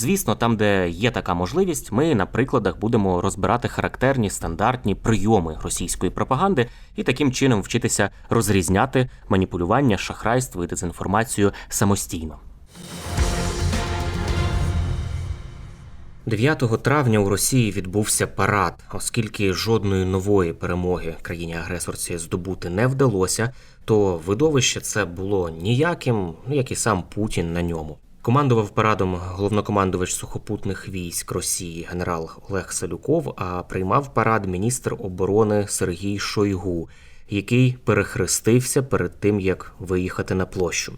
Звісно, там, де є така можливість, ми на прикладах будемо розбирати характерні стандартні прийоми російської пропаганди і таким чином вчитися розрізняти маніпулювання, шахрайство і дезінформацію самостійно. 9 травня у Росії відбувся парад, оскільки жодної нової перемоги країні-агресорці здобути не вдалося, то видовище це було ніяким, ну як і сам Путін на ньому. Командував парадом головнокомандувач сухопутних військ Росії генерал Олег Салюков, а приймав парад міністр оборони Сергій Шойгу, який перехрестився перед тим як виїхати на площу.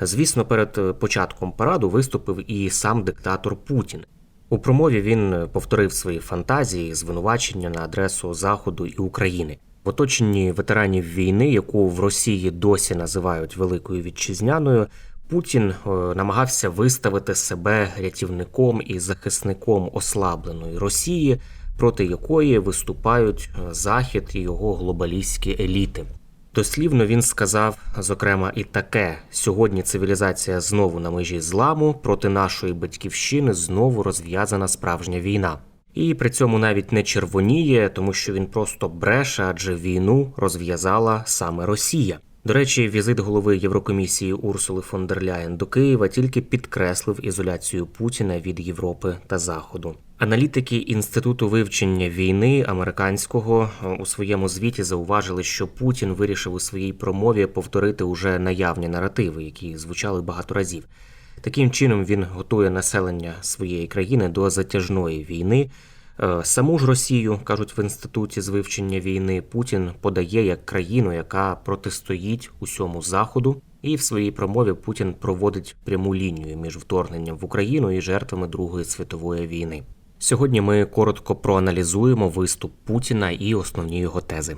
Звісно, перед початком параду виступив і сам диктатор Путін. У промові він повторив свої фантазії, звинувачення на адресу Заходу і України. В оточенні ветеранів війни, яку в Росії досі називають Великою Вітчизняною, Путін е, намагався виставити себе рятівником і захисником ослабленої Росії, проти якої виступають е, Захід і його глобалістські еліти. Дослівно він сказав, зокрема, і таке: сьогодні цивілізація знову на межі зламу, проти нашої батьківщини знову розв'язана справжня війна. І при цьому навіть не червоніє, тому що він просто бреше, адже війну розв'язала саме Росія. До речі, візит голови Єврокомісії Урсули фон дер Ляєн до Києва тільки підкреслив ізоляцію Путіна від Європи та Заходу. Аналітики інституту вивчення війни американського е, у своєму звіті зауважили, що Путін вирішив у своїй промові повторити уже наявні наративи, які звучали багато разів. Таким чином він готує населення своєї країни до затяжної війни. Е, Саму ж Росію кажуть в інституті з вивчення війни Путін подає як країну, яка протистоїть усьому заходу. І в своїй промові Путін проводить пряму лінію між вторгненням в Україну і жертвами Другої світової війни. Сьогодні ми коротко проаналізуємо виступ Путіна і основні його тези.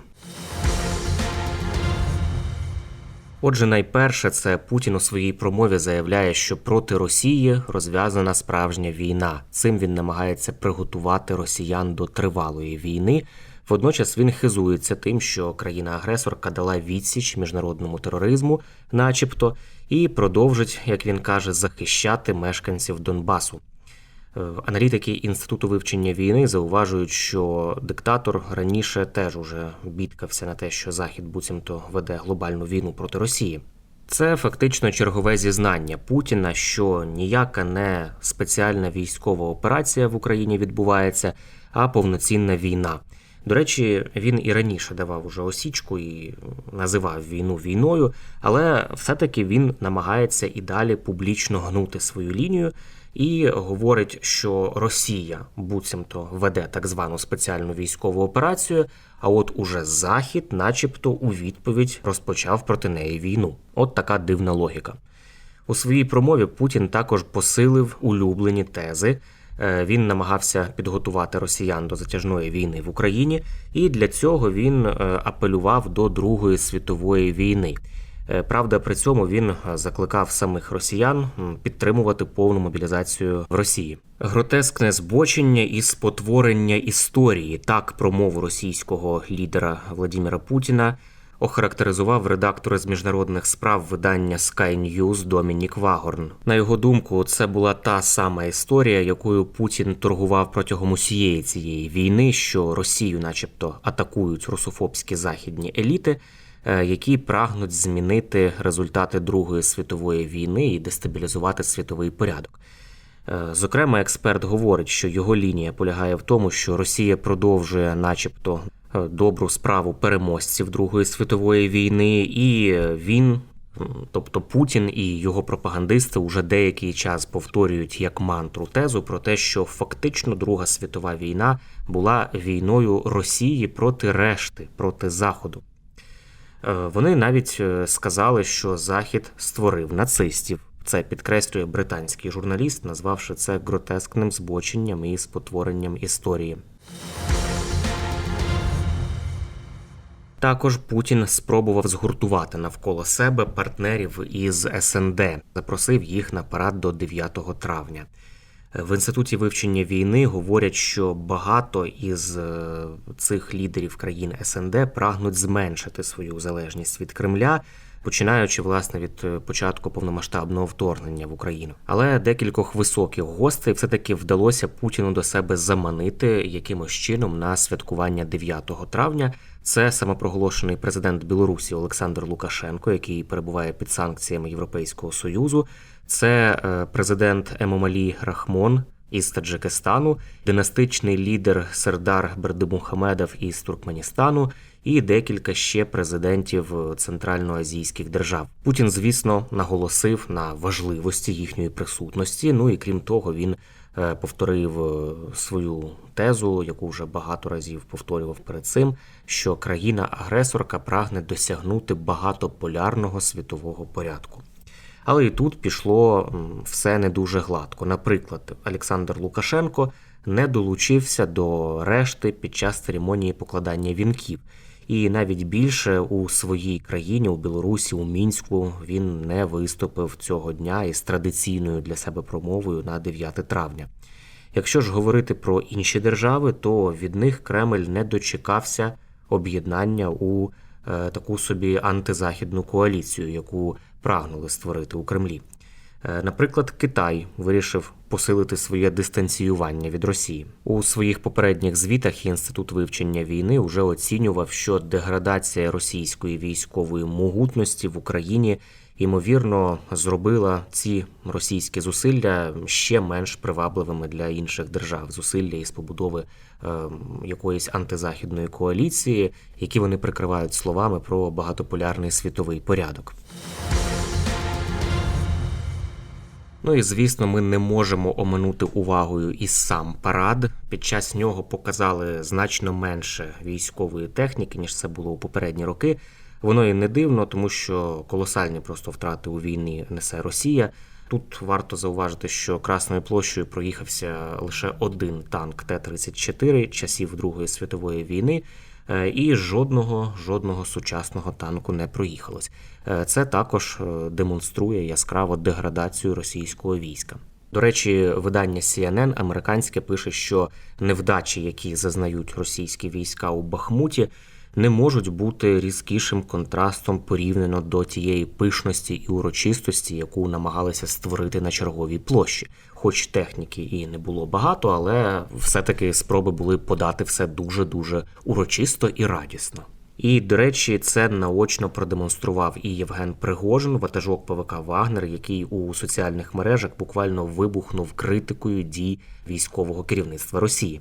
Отже, найперше, це Путін у своїй промові заявляє, що проти Росії розв'язана справжня війна. Цим він намагається приготувати росіян до тривалої війни. Водночас він хизується тим, що країна-агресорка дала відсіч міжнародному тероризму, начебто, і продовжить, як він каже, захищати мешканців Донбасу. Е, Аналітики інституту вивчення війни зауважують, що диктатор раніше теж уже бідкався на те, що Захід буцімто веде глобальну війну проти Росії. Це фактично чергове зізнання Путіна, що ніяка не спеціальна військова операція в Україні відбувається, а повноцінна війна. До речі, він і раніше давав уже осічку і називав війну війною, але все-таки він намагається і далі публічно гнути свою лінію і говорить, що Росія буцімто веде так звану спеціальну військову операцію. А от уже Захід, начебто, у відповідь розпочав проти неї війну. От така дивна логіка. У своїй промові Путін також посилив улюблені тези. Е, Він намагався підготувати росіян до затяжної війни в Україні, і для цього він е, апелював до Другої світової війни. Е, Правда, при цьому він е, закликав самих росіян підтримувати повну мобілізацію в Росії. Гротескне збочення і спотворення історії так промову російського лідера Владимира Путіна охарактеризував редактор з міжнародних справ видання Sky News Домінік Вагорн. На його думку, це була та сама історія, якою Путін торгував протягом усієї цієї війни, що Росію, начебто, атакують русофобські західні еліти. Е, Які прагнуть змінити результати Другої світової війни і дестабілізувати світовий порядок. Е, Зокрема, експерт говорить, що його лінія полягає в тому, що Росія продовжує, начебто, е, добру справу переможців Другої світової війни, і він, тобто Путін і його пропагандисти, уже деякий час повторюють як мантру тезу про те, що фактично Друга світова війна була війною Росії проти решти, проти Заходу. Е, Вони навіть е, сказали, що Захід створив нацистів. Це підкреслює британський журналіст, назвавши це гротескним збоченням і спотворенням історії. Також Путін спробував згуртувати навколо себе партнерів із СНД, запросив їх на парад до 9 травня. В інституті вивчення війни говорять, що багато із е, цих лідерів країн СНД прагнуть зменшити свою залежність від Кремля, починаючи власне від е, початку повномасштабного вторгнення в Україну. Але декількох високих гостей все-таки вдалося Путіну до себе заманити якимось чином на святкування 9 травня. Це самопроголошений президент Білорусі Олександр Лукашенко, який перебуває під санкціями Європейського союзу. Це е, президент Емомалі Рахмон із Таджикистану, династичний лідер Сердар Бердимухамедов із Туркменістану і декілька ще президентів центральноазійських держав. Путін, звісно, наголосив на важливості їхньої присутності. Ну і крім того, він е, повторив е, свою тезу, яку вже багато разів повторював перед цим, що країна-агресорка прагне досягнути багатополярного світового порядку. Але і тут пішло все не дуже гладко. Наприклад, Олександр Лукашенко не долучився до решти під час церемонії покладання вінків. І навіть більше у своїй країні, у Білорусі, у мінську, він не виступив цього дня із традиційною для себе промовою на 9 травня. Якщо ж говорити про інші держави, то від них Кремль не дочекався об'єднання у е, таку собі антизахідну коаліцію, яку прагнули створити у Кремлі. Е, Наприклад, Китай вирішив посилити своє дистанціювання від Росії у своїх попередніх звітах. Інститут вивчення війни вже оцінював, що деградація російської військової могутності в Україні ймовірно зробила ці російські зусилля ще менш привабливими для інших держав. Зусилля із побудови е, якоїсь антизахідної коаліції, які вони прикривають словами про багатополярний світовий порядок. Ну і звісно, ми не можемо оминути увагою і сам парад. Під час нього показали значно менше військової техніки, ніж це було у попередні роки. Воно і не дивно, тому що колосальні просто втрати у війні несе Росія. Тут варто зауважити, що Красною площею проїхався лише один танк Т-34 часів Другої світової війни. Е, І жодного жодного сучасного танку не проїхалось. Е, Це також е, демонструє яскраво деградацію російського війська. До речі, видання CNN американське пише, що невдачі, які зазнають російські війська у Бахмуті, не можуть бути різкішим контрастом порівняно до тієї пишності і урочистості, яку намагалися створити на черговій площі. Хоч техніки і не було багато, але все-таки спроби були подати все дуже дуже урочисто і радісно. І, до речі, це наочно продемонстрував і Євген Пригожин, ватажок ПВК Вагнер, який у соціальних мережах буквально вибухнув критикою дій військового керівництва Росії.